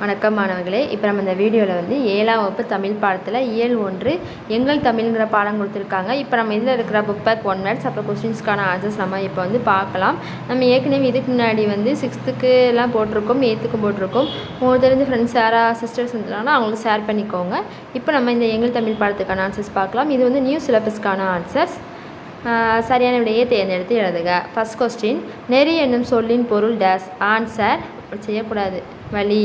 வணக்கம் மாணவர்களே. இப்போ நம்ம இந்த வீடியோவில் வந்து ஏழாம் வகுப்பு தமிழ் பாடத்தில் இயல் ஒன்று எங்கள் தமிழ்ங்கிற பாடம் கொடுத்துருக்காங்க. இப்போ நம்ம இதில் இருக்கிற புக் பேக் ஒன் மேட்ஸ் அப்புறம் கொஸ்டின்ஸ்க்கான ஆன்சர்ஸ் நம்ம இப்போ வந்து பார்க்கலாம். நம்ம ஏற்கனவே இதுக்கு முன்னாடி வந்து சிக்ஸ்த்துக்கு எல்லாம் போட்டிருக்கோம் எயித்துக்கு போட்டிருக்கோம். உங்களுக்கு தெரிஞ்ச ஃப்ரெண்ட்ஸ் யாராக சிஸ்டர்ஸ் இருந்தாங்கன்னா அவங்களுக்கு ஷேர் பண்ணிக்கோங்க. இப்போ நம்ம இந்த எங்கள் தமிழ் பாடத்துக்கான ஆன்சர்ஸ் பார்க்கலாம். இது வந்து நியூ சிலபஸ்க்கான ஆன்சர்ஸ் சரியான விடையை தேர்ந்தெடுத்து எழுதுக. ஃபர்ஸ்ட் கொஸ்டின் நெறி என்னும் சொல்லின் பொருள் டேஸ் ஆன்சர் செய்யக்கூடாது. வழி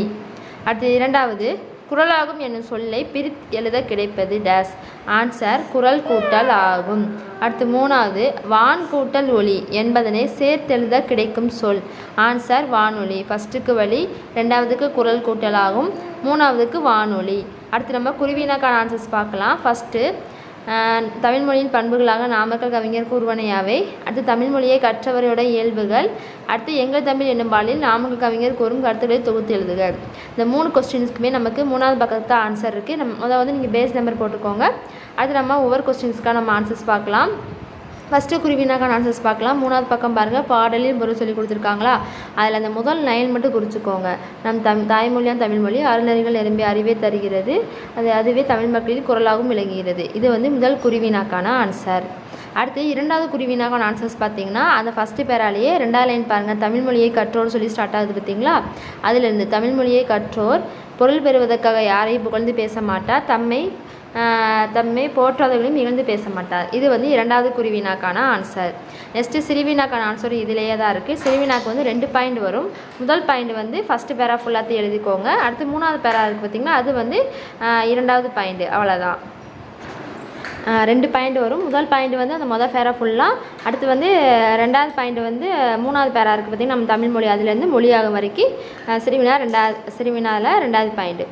அடுத்து இரண்டாவது குரலாகும் என்னும் சொல்லை பிரித் எழுத கிடைப்பது டேஸ் ஆன்சர் குரல் கூட்டல் ஆகும். அடுத்து மூணாவது வான் கூட்டல் ஒளி என்பதனை சேர்த்தெழுத கிடைக்கும் சொல். ஆன்சர் வானொலி ஃபஸ்ட்டுக்கு வழி ரெண்டாவதுக்கு குரல் கூட்டல் ஆகும். மூணாவதுக்கு வானொலி அடுத்து நம்ம குருவினாக்கான ஆன்சர்ஸ் பார்க்கலாம். ஃபஸ்ட்டு தமிழ்மொழியின் பண்புகளாக நாமக்கல் கவிஞர் கூறுவனையாவை அடுத்து தமிழ்மொழியை கற்றவரையோட கற்றவரோட இயல்புகள் அடுத்து எங்கள் தமிழ் என்னும் பாலில் நாமக்கல் கவிஞர் கூறும் கருத்துக்களை தொகுத்து எழுதுக. இந்த மூணு கொஸ்டின்ஸ்க்குமே நமக்கு மூணாவது பக்கத்து ஆன்சர் இருக்குது நம்ம முதல் வந்து நீங்கள் பேஸ் நம்பர் போட்டுக்கோங்க. அடுத்து நம்ம ஒவ்வொரு கொஸ்டின்ஸ்க்காக நம்ம ஆன்சர்ஸ் பார்க்கலாம். ஃபஸ்ட்டு குருவினாக்கான ஆன்சர்ஸ் பார்க்கலாம். மூணாவது பக்கம் பாருங்கள் பாடலில் பொருள் சொல்லி கொடுத்துருக்காங்களா? அதில் அந்த முதல் லைன் மட்டும் குறிச்சிக்கோங்க. நம் தம் தாய்மொழியான் தமிழ்மொழி அருளறிகள் நிரம்பிய அறிவே தருகிறது. அது அதுவே தமிழ் மக்களின் குரலாகவும் விளங்குகிறது. இது வந்து முதல் குருவினாக்கான ஆன்சர் அடுத்து இரண்டாவது குருவினாக்கான ஆன்சர்ஸ் பார்த்தீங்கன்னா அந்த ஃபஸ்ட்டு பேராலேயே ரெண்டாவது லைன் பாருங்கள் தமிழ் மொழியை கற்றோர் சொல்லி ஸ்டார்ட் ஆகுது பார்த்தீங்களா? அதிலிருந்து தமிழ் மொழியை கற்றோர் பொருள் பெறுவதற்காக யாரையும் புகழ்ந்து பேச மாட்டார்? தம்மை தம்மை போற்றாதவர்களையும் இகழ்ந்து பேச மாட்டார். இது வந்து இரண்டாவது குருவினாக்கான ஆன்சர் நெக்ஸ்ட்டு சிறுவினாக்கான ஆன்சர் இதிலேயே தான் இருக்குது சிறுவினாக்கு வந்து ரெண்டு பாயிண்ட் வரும். முதல் பாயிண்ட் வந்து ஃபஸ்ட்டு பேரா ஃபுல்லாத்தையும் எழுதிக்கோங்க. அடுத்து மூணாவது பேரா இருக்குது பார்த்தீங்கன்னா அது வந்து இரண்டாவது பாயிண்ட் அவ்வளோதான் ரெண்டு பாயிண்ட் வரும். முதல் பாயிண்ட் வந்து அந்த மொதல் பேரா ஃபுல்லாக அடுத்து வந்து ரெண்டாவது பாயிண்ட் வந்து மூணாவது பேரா இருக்குது பார்த்திங்கன்னா நம்ம தமிழ் மொழி அதுலேருந்து மொழியாகும் வரைக்கும் சிறுமினா ரெண்டாவது சிறுமினாவில் ரெண்டாவது பாயிண்ட்டு